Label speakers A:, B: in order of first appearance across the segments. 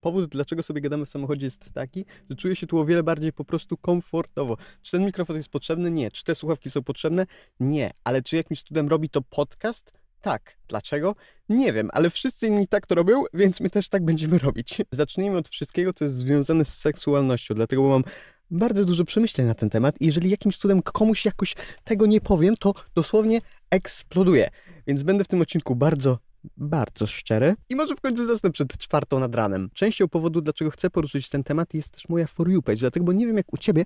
A: powód, dlaczego sobie gadamy w samochodzie jest taki, że czuję się tu o wiele bardziej po prostu komfortowo. Czy ten mikrofon jest potrzebny? Nie. Czy te słuchawki są potrzebne? Nie. Ale czy jakimś cudem robi to podcast? Tak. Dlaczego? Nie wiem, ale wszyscy inni tak to robią, więc my też tak będziemy robić. Zacznijmy od wszystkiego, co jest związane z seksualnością, dlatego mam bardzo dużo przemyśleń na ten temat i jeżeli jakimś cudem komuś jakoś tego nie powiem, to dosłownie eksploduje. Więc będę w tym odcinku bardzo, bardzo szczery i może w końcu zasnę przed czwartą nad ranem. Częścią powodu, dlaczego chcę poruszyć ten temat jest też moja For You page, dlatego bo nie wiem jak u ciebie,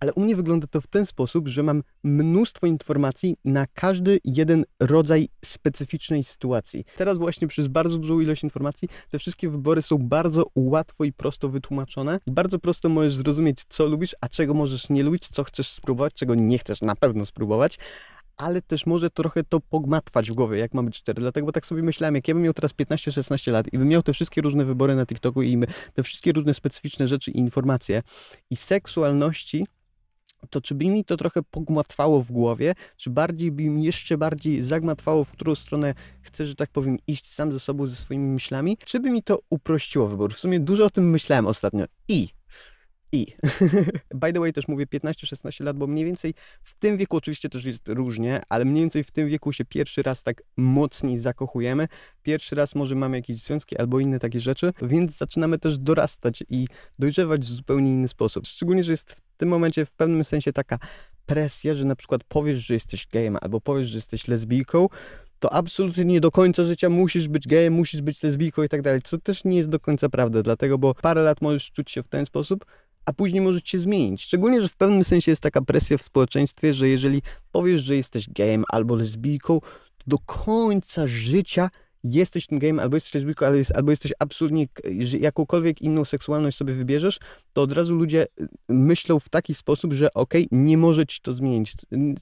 A: ale u mnie wygląda to w ten sposób, że mam mnóstwo informacji na każdy jeden rodzaj specyficznej sytuacji. Teraz właśnie przez bardzo dużą ilość informacji te wszystkie wybory są bardzo łatwo i prosto wytłumaczone bardzo prosto możesz zrozumieć, co lubisz, a czego możesz nie lubić, co chcesz spróbować, czego nie chcesz na pewno spróbować ale też może trochę to pogmatwać w głowie, jak mam być szczery. Dlatego, bo tak sobie myślałem, jak ja bym miał teraz 15-16 lat i bym miał te wszystkie różne wybory na TikToku i te wszystkie różne specyficzne rzeczy i informacje i seksualności, to czy by mi to trochę pogmatwało w głowie, czy bardziej by mi jeszcze bardziej zagmatwało, w którą stronę chcę, że tak powiem, iść sam ze sobą, ze swoimi myślami, czy by mi to uprościło wybór? W sumie dużo o tym myślałem ostatnio. I i. By the way, też mówię 15-16 lat, bo mniej więcej w tym wieku oczywiście też jest różnie, ale mniej więcej w tym wieku się pierwszy raz tak mocniej zakochujemy. Pierwszy raz może mamy jakieś związki albo inne takie rzeczy, więc zaczynamy też dorastać i dojrzewać w zupełnie inny sposób. Szczególnie, że jest w tym momencie w pewnym sensie taka presja, że na przykład powiesz, że jesteś gejem albo powiesz, że jesteś lesbijką, to absolutnie nie do końca życia musisz być gejem, musisz być lesbijką i tak dalej, co też nie jest do końca prawda, dlatego, bo parę lat możesz czuć się w ten sposób, a później możesz się zmienić. Szczególnie, że w pewnym sensie jest taka presja w społeczeństwie, że jeżeli powiesz, że jesteś gejem albo lesbijką, to do końca życia jesteś tym gejem, albo jesteś lesbijką, albo, jest, albo jesteś absolutnie, że jakąkolwiek inną seksualność sobie wybierzesz, to od razu ludzie y, myślą w taki sposób, że okej, okay, nie może ci to zmienić,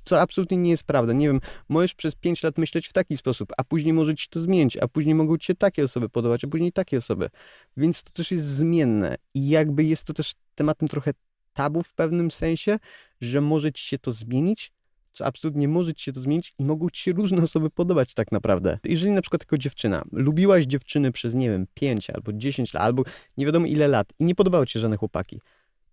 A: co absolutnie nie jest prawda. Nie wiem, możesz przez 5 lat myśleć w taki sposób, a później może ci to zmienić, a później mogą ci się takie osoby podobać, a później takie osoby. Więc to też jest zmienne i jakby jest to też tematem trochę tabu w pewnym sensie, że może ci się to zmienić, co absolutnie może ci się to zmienić i mogą ci się różne osoby podobać tak naprawdę. Jeżeli na przykład jako dziewczyna lubiłaś dziewczyny przez, nie wiem, 5 albo 10 lat, albo nie wiadomo ile lat i nie podobały ci się żadne chłopaki.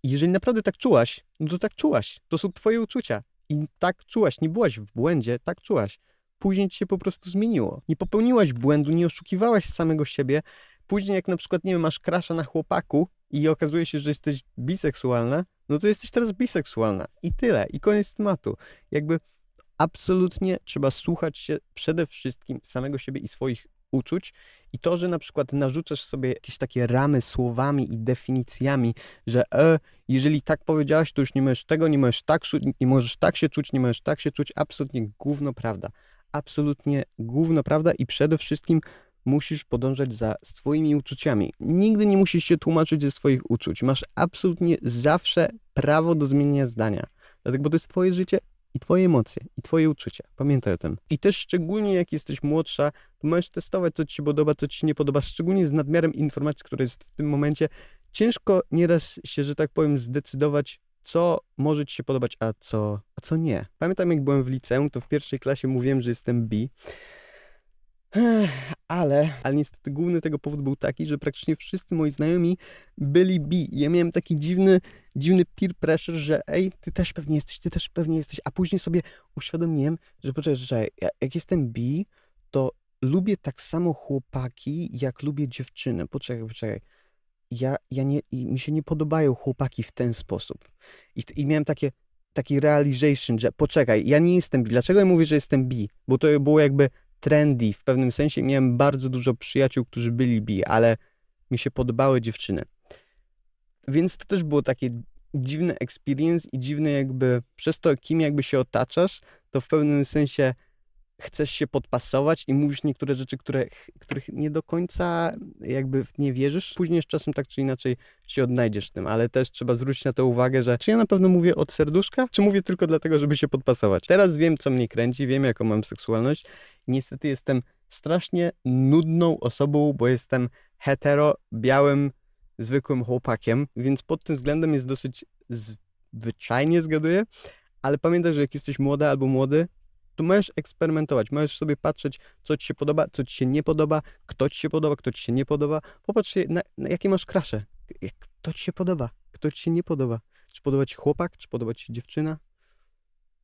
A: I jeżeli naprawdę tak czułaś, no to tak czułaś. To są twoje uczucia. I tak czułaś, nie byłaś w błędzie, tak czułaś. Później ci się po prostu zmieniło. Nie popełniłaś błędu, nie oszukiwałaś samego siebie. Później jak na przykład, nie wiem, masz krasza na chłopaku i okazuje się, że jesteś biseksualna, no to jesteś teraz biseksualna. I tyle. I koniec tematu. Jakby absolutnie trzeba słuchać się przede wszystkim samego siebie i swoich uczuć. I to, że na przykład narzucasz sobie jakieś takie ramy słowami i definicjami, że e, jeżeli tak powiedziałaś, to już nie możesz tego, nie możesz tak, nie możesz tak się czuć, nie możesz tak się czuć, absolutnie gówno prawda. Absolutnie gówno prawda i przede wszystkim musisz podążać za swoimi uczuciami. Nigdy nie musisz się tłumaczyć ze swoich uczuć. Masz absolutnie zawsze prawo do zmienienia zdania. Dlatego, bo to jest twoje życie i twoje emocje, i twoje uczucia. Pamiętaj o tym. I też szczególnie jak jesteś młodsza, to możesz testować, co ci się podoba, co ci się nie podoba, szczególnie z nadmiarem informacji, które jest w tym momencie. Ciężko nieraz się, że tak powiem, zdecydować, co może ci się podobać, a co, a co nie. Pamiętam, jak byłem w liceum, to w pierwszej klasie mówiłem, że jestem bi. Ale, ale niestety główny tego powód był taki, że praktycznie wszyscy moi znajomi byli bi. Ja miałem taki dziwny, dziwny peer pressure, że ej, ty też pewnie jesteś, ty też pewnie jesteś. A później sobie uświadomiłem, że poczekaj, że jak jestem bi, to lubię tak samo chłopaki, jak lubię dziewczyny. Poczekaj, poczekaj. Ja, ja nie, mi się nie podobają chłopaki w ten sposób. I, i miałem takie, taki realization, że poczekaj, ja nie jestem bi. Dlaczego ja mówię, że jestem bi? Bo to było jakby trendy w pewnym sensie. Miałem bardzo dużo przyjaciół, którzy byli bi, ale mi się podobały dziewczyny. Więc to też było takie dziwne experience i dziwne jakby przez to, kim jakby się otaczasz, to w pewnym sensie chcesz się podpasować i mówisz niektóre rzeczy, które, których nie do końca jakby w nie wierzysz. Później z czasem tak czy inaczej się odnajdziesz w tym, ale też trzeba zwrócić na to uwagę, że czy ja na pewno mówię od serduszka, czy mówię tylko dlatego, żeby się podpasować. Teraz wiem, co mnie kręci, wiem, jaką mam seksualność. Niestety jestem strasznie nudną osobą, bo jestem hetero, białym, zwykłym chłopakiem, więc pod tym względem jest dosyć zwyczajnie zgaduję, ale pamiętaj, że jak jesteś młoda albo młody, prostu możesz eksperymentować, możesz sobie patrzeć, co ci się podoba, co ci się nie podoba, kto ci się podoba, kto ci się nie podoba. Popatrz się, na, na jakie masz krasze. Kto ci się podoba, kto ci się nie podoba. Czy podoba ci chłopak, czy podoba ci dziewczyna?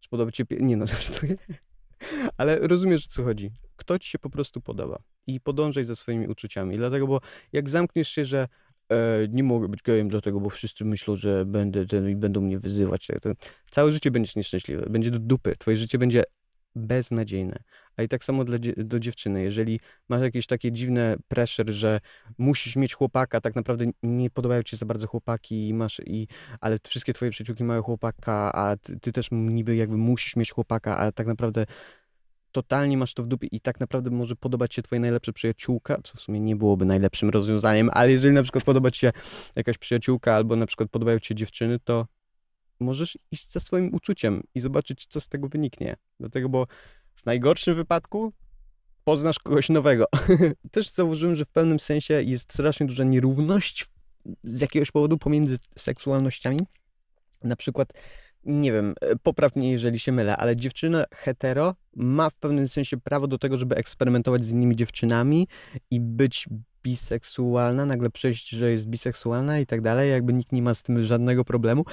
A: Czy podoba ci... Nie no, żartuję. Ale rozumiesz, o co chodzi. Kto ci się po prostu podoba. I podążaj za swoimi uczuciami. Dlatego, bo jak zamkniesz się, że e, nie mogę być gejem dlatego, bo wszyscy myślą, że będę ten i będą mnie wyzywać. To całe życie będziesz nieszczęśliwy. Będzie do dupy. Twoje życie będzie beznadziejne. A i tak samo dla, do dziewczyny. Jeżeli masz jakieś takie dziwne pressure, że musisz mieć chłopaka, tak naprawdę nie podobają ci się za bardzo chłopaki, i masz i, ale wszystkie twoje przyjaciółki mają chłopaka, a ty, ty też niby jakby musisz mieć chłopaka, a tak naprawdę totalnie masz to w dupie i tak naprawdę może podobać się twoja najlepsza przyjaciółka, co w sumie nie byłoby najlepszym rozwiązaniem, ale jeżeli na przykład podoba ci się jakaś przyjaciółka albo na przykład podobają ci się dziewczyny, to możesz iść za swoim uczuciem i zobaczyć, co z tego wyniknie. Dlatego, bo w najgorszym wypadku poznasz kogoś nowego. Też zauważyłem, że w pewnym sensie jest strasznie duża nierówność z jakiegoś powodu pomiędzy seksualnościami. Na przykład, nie wiem, e, popraw mnie, jeżeli się mylę, ale dziewczyna hetero ma w pewnym sensie prawo do tego, żeby eksperymentować z innymi dziewczynami i być biseksualna, nagle przejść, że jest biseksualna i tak dalej, jakby nikt nie ma z tym żadnego problemu,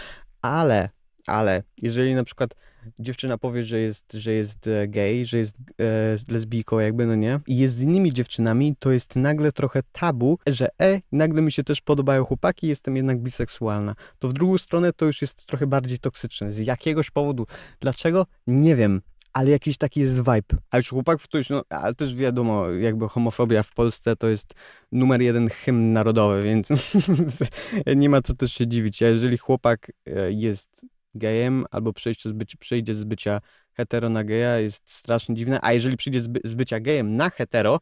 A: ale, ale, jeżeli na przykład dziewczyna powie, że jest, że jest e, gay, że jest e, lesbijką jakby, no nie, i jest z innymi dziewczynami, to jest nagle trochę tabu, że e, nagle mi się też podobają chłopaki, jestem jednak biseksualna. To w drugą stronę to już jest trochę bardziej toksyczne. Z jakiegoś powodu. Dlaczego? Nie wiem ale jakiś taki jest vibe. A już chłopak ktoś, no, ale też wiadomo, jakby homofobia w Polsce to jest numer jeden hymn narodowy, więc nie ma co też się dziwić. A jeżeli chłopak e, jest gejem albo przejście z bycia, przejdzie z bycia hetero na geja jest strasznie dziwne, a jeżeli przyjdzie z, by, z bycia gejem na hetero,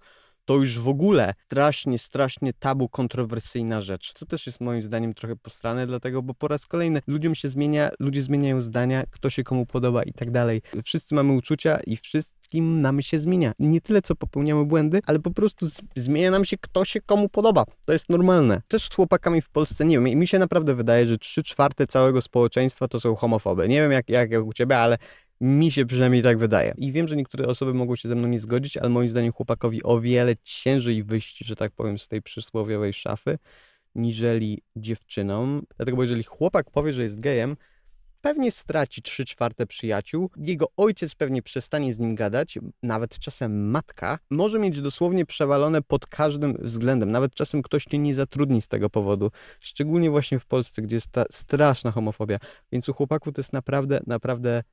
A: to już w ogóle strasznie, strasznie tabu, kontrowersyjna rzecz. Co też jest moim zdaniem trochę postrane, dlatego, bo po raz kolejny ludziom się zmienia, ludzie zmieniają zdania, kto się komu podoba i tak dalej. Wszyscy mamy uczucia i wszystkim nam się zmienia. Nie tyle, co popełniamy błędy, ale po prostu zmienia nam się, kto się komu podoba. To jest normalne. Też z chłopakami w Polsce, nie wiem, mi się naprawdę wydaje, że trzy czwarte całego społeczeństwa to są homofoby. Nie wiem jak, jak, jak u ciebie, ale mi się przynajmniej tak wydaje. I wiem, że niektóre osoby mogą się ze mną nie zgodzić, ale moim zdaniem chłopakowi o wiele ciężej wyjść, że tak powiem, z tej przysłowiowej szafy, niżeli dziewczynom. Dlatego, bo jeżeli chłopak powie, że jest gejem, pewnie straci 3 czwarte przyjaciół, jego ojciec pewnie przestanie z nim gadać, nawet czasem matka, może mieć dosłownie przewalone pod każdym względem, nawet czasem ktoś cię nie zatrudni z tego powodu, szczególnie właśnie w Polsce, gdzie jest ta straszna homofobia, więc u chłopaków to jest naprawdę, naprawdę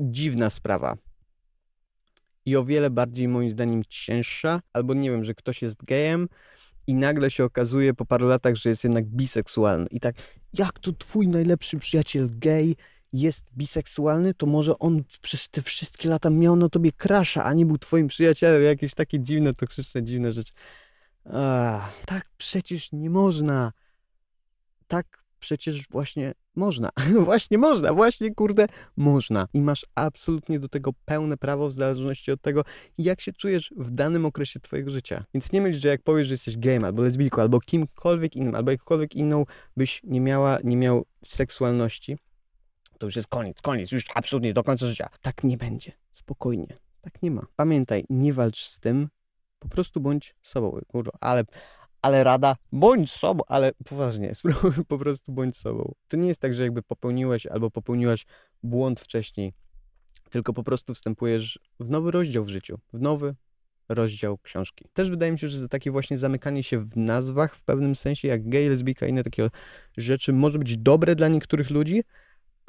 A: dziwna sprawa. I o wiele bardziej moim zdaniem cięższa, albo nie wiem, że ktoś jest gejem i nagle się okazuje po paru latach, że jest jednak biseksualny. I tak, jak to twój najlepszy przyjaciel gej jest biseksualny, to może on przez te wszystkie lata miał na tobie krasza, a nie był twoim przyjacielem. Jakieś takie dziwne, toksyczne, dziwne rzeczy. Ach, tak przecież nie można. Tak przecież właśnie można. właśnie można, właśnie kurde, można. I masz absolutnie do tego pełne prawo w zależności od tego, jak się czujesz w danym okresie twojego życia. Więc nie myśl, że jak powiesz, że jesteś gejem, albo lesbijką, albo kimkolwiek innym, albo jakkolwiek inną byś nie miała, nie miał seksualności, to już jest koniec, koniec, już absolutnie do końca życia. Tak nie będzie. Spokojnie. Tak nie ma. Pamiętaj, nie walcz z tym, po prostu bądź sobą. Kurwa, ale ale rada, bądź sobą, ale poważnie, spróbuj po prostu bądź sobą. To nie jest tak, że jakby popełniłeś albo popełniłaś błąd wcześniej, tylko po prostu wstępujesz w nowy rozdział w życiu, w nowy rozdział książki. Też wydaje mi się, że za takie właśnie zamykanie się w nazwach w pewnym sensie, jak gay, lesbijka i inne takie rzeczy, może być dobre dla niektórych ludzi,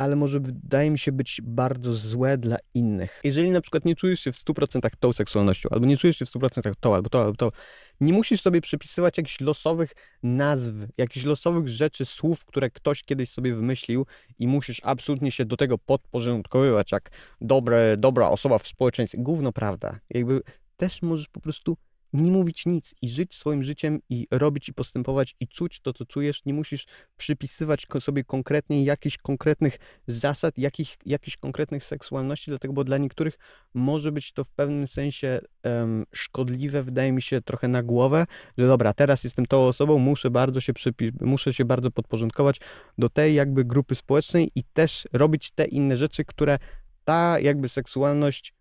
A: ale może wydaje mi się być bardzo złe dla innych. Jeżeli na przykład nie czujesz się w 100% tą seksualnością, albo nie czujesz się w 100% to, albo to, albo to, nie musisz sobie przypisywać jakichś losowych nazw, jakichś losowych rzeczy, słów, które ktoś kiedyś sobie wymyślił i musisz absolutnie się do tego podporządkowywać, jak dobre, dobra osoba w społeczeństwie. Gówno prawda. Jakby też możesz po prostu nie mówić nic i żyć swoim życiem i robić i postępować i czuć to, co czujesz. Nie musisz przypisywać sobie konkretnie jakichś konkretnych zasad, jakich, jakichś konkretnych seksualności, dlatego, bo dla niektórych może być to w pewnym sensie um, szkodliwe, wydaje mi się trochę na głowę, że dobra, teraz jestem tą osobą, muszę bardzo się muszę się bardzo podporządkować do tej jakby grupy społecznej i też robić te inne rzeczy, które ta jakby seksualność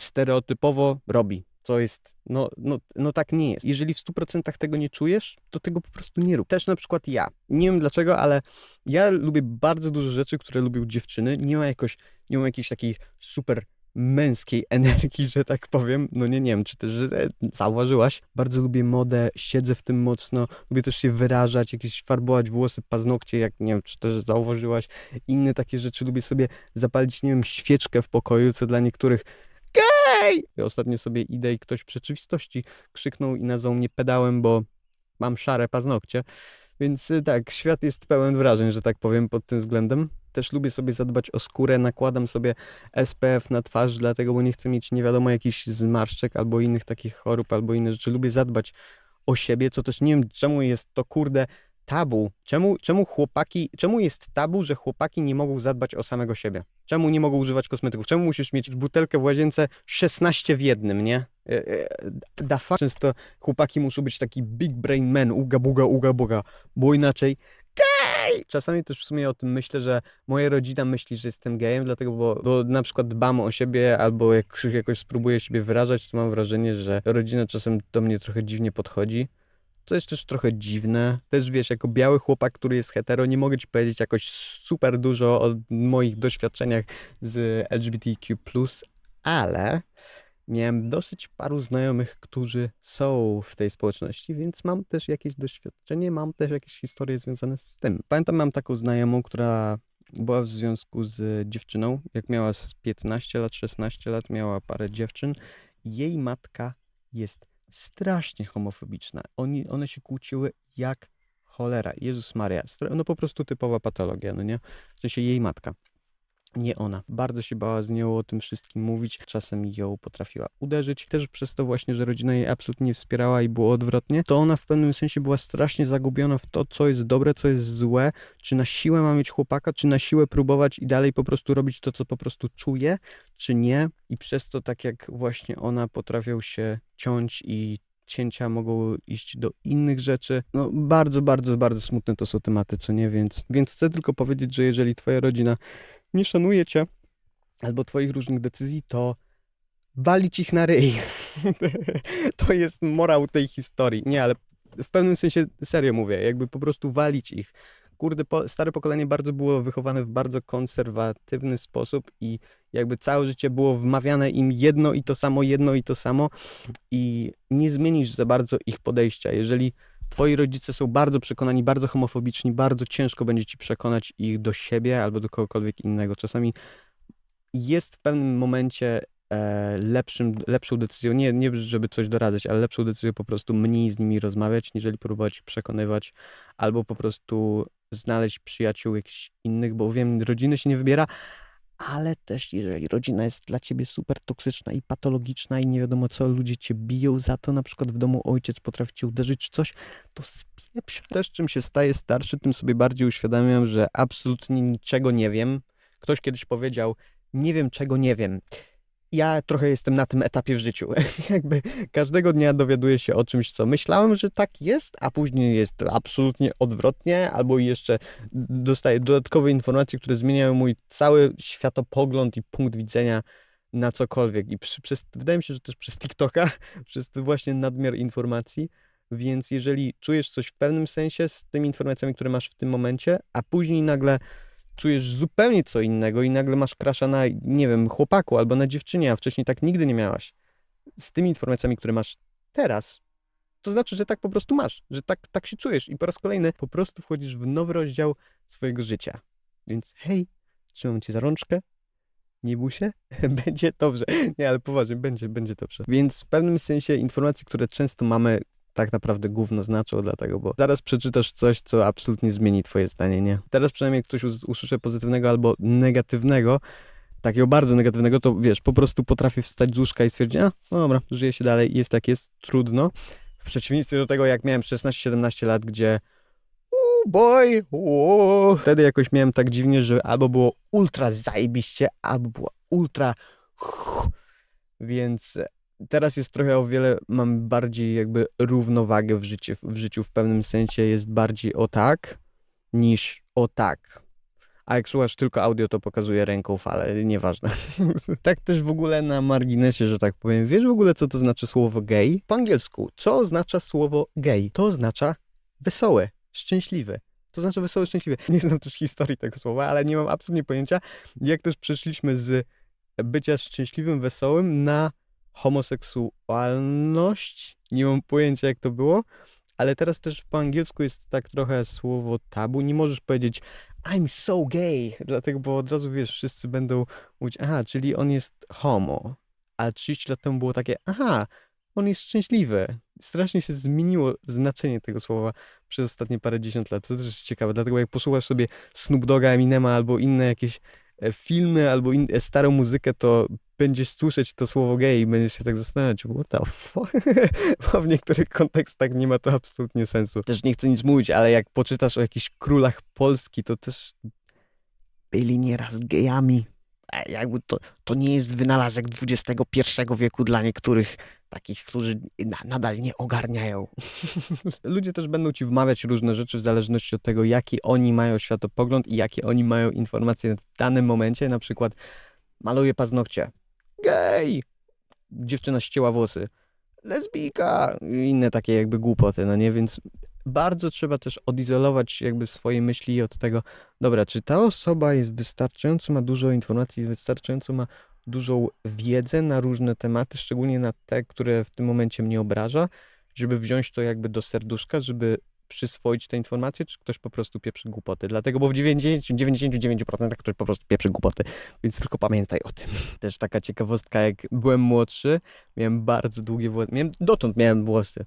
A: stereotypowo robi. Co jest, no, no, no tak nie jest. Jeżeli w 100% tego nie czujesz, to tego po prostu nie rób. Też na przykład ja. Nie wiem dlaczego, ale ja lubię bardzo dużo rzeczy, które lubią dziewczyny. Nie ma jakoś, nie mam jakiejś takiej super męskiej energii, że tak powiem. No nie, nie wiem, czy też że, e, zauważyłaś. Bardzo lubię modę, siedzę w tym mocno. Lubię też się wyrażać, jakieś farbować włosy, paznokcie, jak nie wiem, czy też zauważyłaś. Inne takie rzeczy. Lubię sobie zapalić, nie wiem, świeczkę w pokoju, co dla niektórych ostatnio sobie idę i ktoś w rzeczywistości krzyknął i nazwał mnie pedałem, bo mam szare paznokcie. Więc y, tak, świat jest pełen wrażeń, że tak powiem, pod tym względem. Też lubię sobie zadbać o skórę, nakładam sobie SPF na twarz, dlatego, bo nie chcę mieć nie wiadomo jakichś zmarszczek albo innych takich chorób, albo inne rzeczy. Lubię zadbać o siebie, co też nie wiem, czemu jest to kurde tabu. Czemu, czemu chłopaki, czemu jest tabu, że chłopaki nie mogą zadbać o samego siebie? Czemu nie mogą używać kosmetyków? Czemu musisz mieć butelkę w łazience 16 w jednym, nie? E, e, Da fuck. Często chłopaki muszą być taki big brain man, uga buga, uga buga, bo inaczej gej! Czasami też w sumie o tym myślę, że moja rodzina myśli, że jestem gejem, dlatego, bo, bo na przykład dbam o siebie, albo jak jakoś spróbuję siebie wyrażać, to mam wrażenie, że rodzina czasem do mnie trochę dziwnie podchodzi. To jest też trochę dziwne. Też wiesz, jako biały chłopak, który jest hetero, nie mogę ci powiedzieć jakoś super dużo o moich doświadczeniach z LGBTQ, ale miałem dosyć paru znajomych, którzy są w tej społeczności, więc mam też jakieś doświadczenie, mam też jakieś historie związane z tym. Pamiętam, mam taką znajomą, która była w związku z dziewczyną, jak miała z 15 lat, 16 lat, miała parę dziewczyn. Jej matka jest strasznie homofobiczna. Oni, one się kłóciły jak cholera. Jezus Maria. No po prostu typowa patologia, no nie? W sensie jej matka. Nie ona. Bardzo się bała z nią o tym wszystkim mówić. Czasem ją potrafiła uderzyć. Też przez to właśnie, że rodzina jej absolutnie nie wspierała i było odwrotnie, to ona w pewnym sensie była strasznie zagubiona w to, co jest dobre, co jest złe. Czy na siłę ma mieć chłopaka, czy na siłę próbować i dalej po prostu robić to, co po prostu czuje, czy nie. I przez to, tak jak właśnie ona, potrafią się ciąć i cięcia mogą iść do innych rzeczy. No bardzo, bardzo, bardzo smutne to są tematy, co nie, więc, więc chcę tylko powiedzieć, że jeżeli twoja rodzina nie szanuje cię albo twoich różnych decyzji, to walić ich na ryj. to jest morał tej historii. Nie, ale w pewnym sensie serio mówię, jakby po prostu walić ich. Kurde, po, stare pokolenie bardzo było wychowane w bardzo konserwatywny sposób i jakby całe życie było wmawiane im jedno i to samo, jedno i to samo i nie zmienisz za bardzo ich podejścia. Jeżeli twoi rodzice są bardzo przekonani, bardzo homofobiczni, bardzo ciężko będzie ci przekonać ich do siebie albo do kogokolwiek innego. Czasami jest w pewnym momencie lepszym, lepszą decyzją, nie, nie żeby coś doradzać, ale lepszą decyzją po prostu mniej z nimi rozmawiać, niżeli próbować ich przekonywać, albo po prostu znaleźć przyjaciół jakichś innych, bo wiem, rodziny się nie wybiera, ale też jeżeli rodzina jest dla ciebie super toksyczna i patologiczna i nie wiadomo co, ludzie cię biją za to, na przykład w domu ojciec potrafi cię uderzyć czy coś, to spieprz. Też czym się staje starszy, tym sobie bardziej uświadamiam, że absolutnie niczego nie wiem. Ktoś kiedyś powiedział, nie wiem czego nie wiem. Ja trochę jestem na tym etapie w życiu. Jakby każdego dnia dowiaduję się o czymś, co myślałem, że tak jest, a później jest absolutnie odwrotnie, albo jeszcze dostaję dodatkowe informacje, które zmieniają mój cały światopogląd i punkt widzenia na cokolwiek. I przy, przez, wydaje mi się, że też przez TikToka, przez właśnie nadmiar informacji. Więc jeżeli czujesz coś w pewnym sensie z tymi informacjami, które masz w tym momencie, a później nagle czujesz zupełnie co innego i nagle masz krasza na, nie wiem, chłopaku albo na dziewczynie, a wcześniej tak nigdy nie miałaś. Z tymi informacjami, które masz teraz, to znaczy, że tak po prostu masz, że tak, tak się czujesz i po raz kolejny po prostu wchodzisz w nowy rozdział swojego życia. Więc hej, trzymam cię za rączkę, nie bój się, będzie dobrze. Nie, ale poważnie, będzie, będzie dobrze. Więc w pewnym sensie informacje, które często mamy, tak naprawdę gówno znaczą, dlatego, bo zaraz przeczytasz coś, co absolutnie zmieni twoje zdanie, nie? Teraz przynajmniej jak coś us- usłyszę pozytywnego albo negatywnego, takiego bardzo negatywnego, to wiesz, po prostu potrafię wstać z łóżka i stwierdzić, a, no dobra, żyje się dalej, jest tak jest, trudno. W przeciwieństwie do tego, jak miałem 16-17 lat, gdzie boy. Wtedy jakoś miałem tak dziwnie, że albo było ultra zajebiście, albo było ultra więc teraz jest trochę o wiele, mam bardziej jakby równowagę w, życiu, w życiu, w pewnym sensie jest bardziej o tak niż o tak. a jak słuchasz tylko audio, to pokazuje ręką falę, nieważne. tak też w ogóle na marginesie, że tak powiem. Wiesz w ogóle, co to znaczy słowo gay? Po angielsku, co oznacza słowo gay? To oznacza wesołe, szczęśliwe. To znaczy wesołe, szczęśliwe. Nie znam też historii tego słowa, ale nie mam absolutnie pojęcia, jak też przeszliśmy z bycia szczęśliwym, wesołym na homoseksualność. Nie mam pojęcia, jak to było, ale teraz też po angielsku jest tak trochę słowo tabu. Nie możesz powiedzieć I'm so gay, dlatego, bo od razu wiesz, wszyscy będą mówić, aha, czyli on jest homo. A 30 lat temu było takie, aha, on jest szczęśliwy. Strasznie się zmieniło znaczenie tego słowa przez ostatnie parę dziesiąt lat. To też jest ciekawe, dlatego jak posłuchasz sobie Snoop Dogga, Eminema albo inne jakieś filmy albo in, e, starą muzykę, to będziesz słyszeć to słowo gay i będziesz się tak zastanawiać, what the fuck? Bo w niektórych kontekstach nie ma to absolutnie sensu. Też nie chcę nic mówić, ale jak poczytasz o jakichś królach Polski, to też byli nieraz gejami. A jakby to, to nie jest wynalazek XXI wieku dla niektórych takich, którzy na, nadal nie ogarniają. Ludzie też będą ci wmawiać różne rzeczy w zależności od tego, jaki oni mają światopogląd i jakie oni mają informacje w danym momencie. Na przykład maluje paznokcie. Gej! Dziewczyna ścięła włosy. Lesbijka! Inne takie jakby głupoty, no nie? Więc bardzo trzeba też odizolować jakby swoje myśli od tego, dobra, czy ta osoba jest wystarczająco, ma dużo informacji, wystarczająco ma dużą wiedzę na różne tematy, szczególnie na te, które w tym momencie mnie obraża, żeby wziąć to jakby do serduszka, żeby przyswoić te informacje, czy ktoś po prostu pieprzy głupoty. Dlatego, bo w 90, 99% ktoś po prostu pieprzy głupoty, więc tylko pamiętaj o tym. Też taka ciekawostka, jak byłem młodszy, miałem bardzo długie włosy, miałem, dotąd miałem włosy.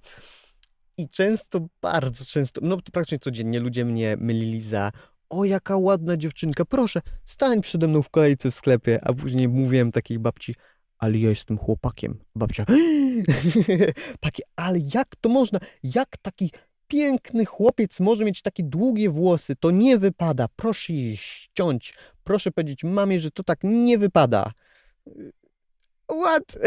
A: I często, bardzo często, no praktycznie codziennie ludzie mnie mylili za o jaka ładna dziewczynka, proszę, stań przede mną w kolejce w sklepie, a później mówiłem takiej babci, ale ja jestem chłopakiem. Babcia, takie, ale jak to można, jak taki piękny chłopiec może mieć takie długie włosy, to nie wypada, proszę je ściąć, proszę powiedzieć mamie, że to tak nie wypada. What?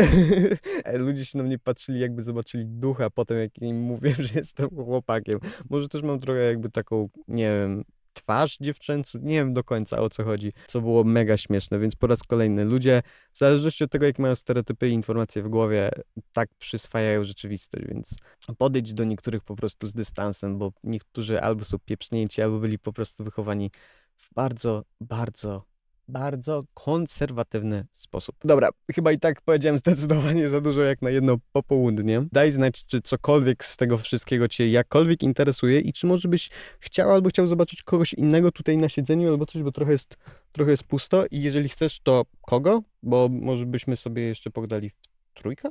A: Ludzie się na mnie patrzyli, jakby zobaczyli ducha potem, jak im mówię, że jestem chłopakiem. Może też mam trochę jakby taką, nie wiem, twarz dziewczęcą, nie wiem do końca o co chodzi, co było mega śmieszne, więc po raz kolejny ludzie, w zależności od tego, jak mają stereotypy i informacje w głowie, tak przyswajają rzeczywistość, więc podejdź do niektórych po prostu z dystansem, bo niektórzy albo są pieprznięci, albo byli po prostu wychowani w bardzo, bardzo bardzo konserwatywny sposób. Dobra, chyba i tak powiedziałem zdecydowanie za dużo jak na jedno popołudnie. Daj znać, czy cokolwiek z tego wszystkiego Cię jakkolwiek interesuje i czy może byś chciał albo chciał zobaczyć kogoś innego tutaj na siedzeniu albo coś, bo trochę jest, trochę jest pusto i jeżeli chcesz, to kogo? Bo może byśmy sobie jeszcze pogadali w trójkę?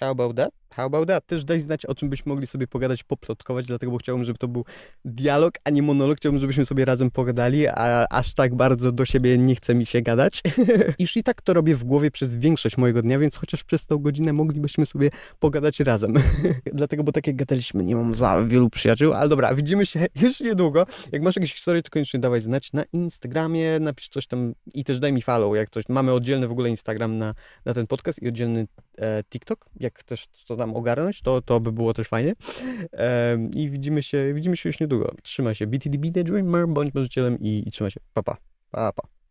A: How about that? How about that? Też daj znać, o czym byśmy mogli sobie pogadać, poplotkować, dlatego, bo chciałbym, żeby to był dialog, a nie monolog. Chciałbym, żebyśmy sobie razem pogadali, a aż tak bardzo do siebie nie chce mi się gadać. Już i tak to robię w głowie przez większość mojego dnia, więc chociaż przez tą godzinę moglibyśmy sobie pogadać razem. dlatego, bo tak jak gadaliśmy, nie mam za wielu przyjaciół, ale dobra, widzimy się już niedługo. Jak masz jakieś historie, to koniecznie dawaj znać na Instagramie, napisz coś tam i też daj mi follow, jak coś. Mamy oddzielny w ogóle Instagram na, na ten podcast i oddzielny e, TikTok. Jak chcesz to tam ogarnąć, to, to by było też fajnie. I widzimy się, widzimy się już niedługo. Trzymaj się. BTDB The Dreamer, bądź marzycielem i, i trzymaj się. Pa, pa. Pa, pa.